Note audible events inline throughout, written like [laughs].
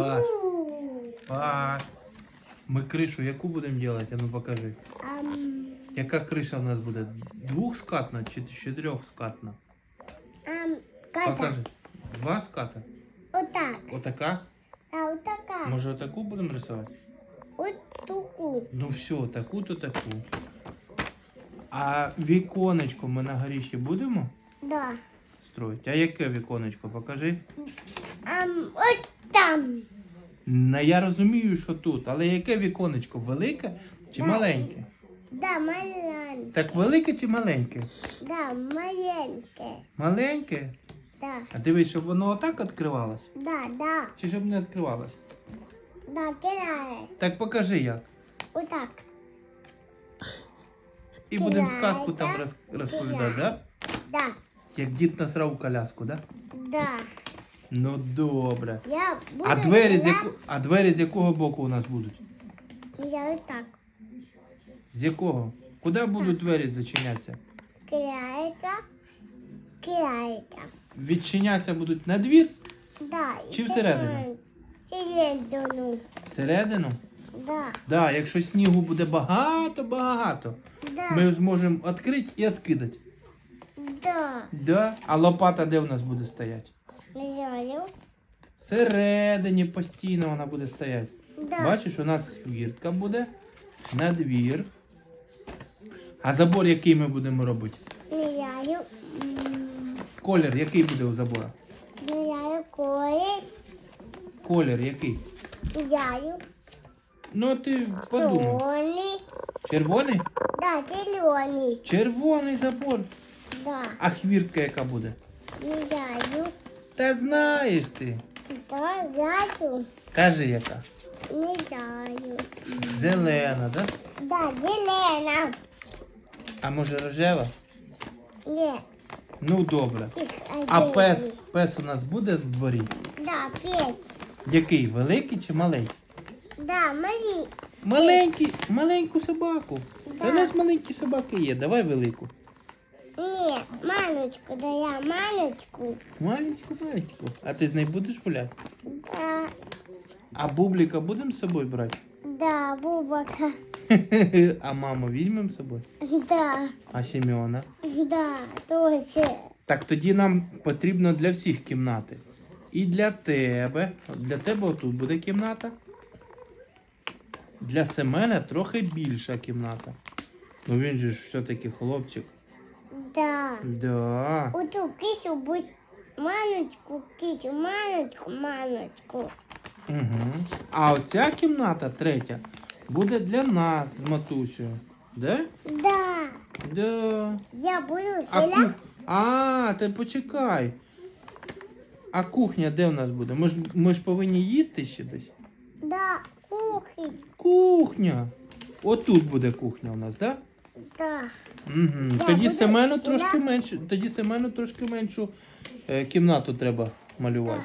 Паш, Паш. Ми кришу яку будемо робити? А ну покажи. Ам, Яка криша в нас буде? Двохскатна чи чотирьохскатна? ам. Покажи. Два ската? Отак. Отака? А отака. Може отаку будемо рисувати? От таку. Ну все, таку то таку. А віконечко ми на горі ще будемо Да. строїти? А яке віконечко? Покажи. Ам, от там. Ну, я розумію, що тут, але яке віконечко? Велике чи маленьке? Да, маленьке. Так велике чи маленьке? Да, маленьке. Маленьке? Да. А дивись, щоб воно отак відкривалось? Да, да. Чи щоб не відкривалось? Да, кидає. Так покажи як. Отак. І будемо сказку там роз- розповідати, да? Да. Як дід насрав у коляску, да? Да. Ну добре. Я буду А двері, з яко... а двері з якого боку у нас будуть? Я отак. З якого? Куди будуть двері зачинятися? Кидається. Кидається. Відчинятися будуть на двір? Да. і Чи всередину? Всередину. Всередину? Да. Да, якщо снігу буде багато-багато, Да. ми зможемо відкрити і відкидати. Да. Да? А лопата де в нас буде стояти? Не. Всередині постійно вона буде стояти. Да. Бачиш, у нас хвіртка буде на двір. А забор який ми будемо робити? Не знаю. М, Колір який буде у забора? Знаю. Колись. Колір який? Знаю. Ну ти подумай. Червоний. Червоний? Да, зелений. Червоний забор. Да. А хвіртка яка буде? Знаю. Та знаєш ти. Да, знаю. Кажи яка. Не знаю. Зелена, да? Да, зелена. А може рожева? Ні. Ну добре. А пес, пес у нас буде в дворі? Да, пес. Який? Великий чи маленький? Да, Марі. Маленький, маленьку собаку. Да. У нас маленькі собаки є, давай велику. Ні, маночку, да я маночку. Маленьку, маленьку. А ти з нею будеш гуляти? Да, А бубліка будемо з собою брати? да, бубака. [laughs] А маму візьмемо з собою? Да, А Сімеона? да, тоже. Так тоді нам потрібно для всіх кімнати. І для тебе. Для тебе отут буде кімната. Для Семена трохи більша кімната. Ну він же ж все-таки хлопчик. Да. Да. Оту кисю будь маночку, кисю, маночку, маночку. Угу. А оця кімната третя буде для нас з матусею. Да? Да, Да. я буду А, ку... селя. а, ти почекай. А кухня де у нас буде? Ми ж, ми ж повинні їсти ще десь. Да, кухня. Кухня. Отут буде кухня у нас, так? Да. Угу. Тоді Семену трошки менше. Тоді Семену трошки меншу е, кімнату треба малювати.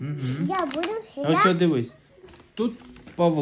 Угу. Я буду Ось селя. дивись. Тут Павло.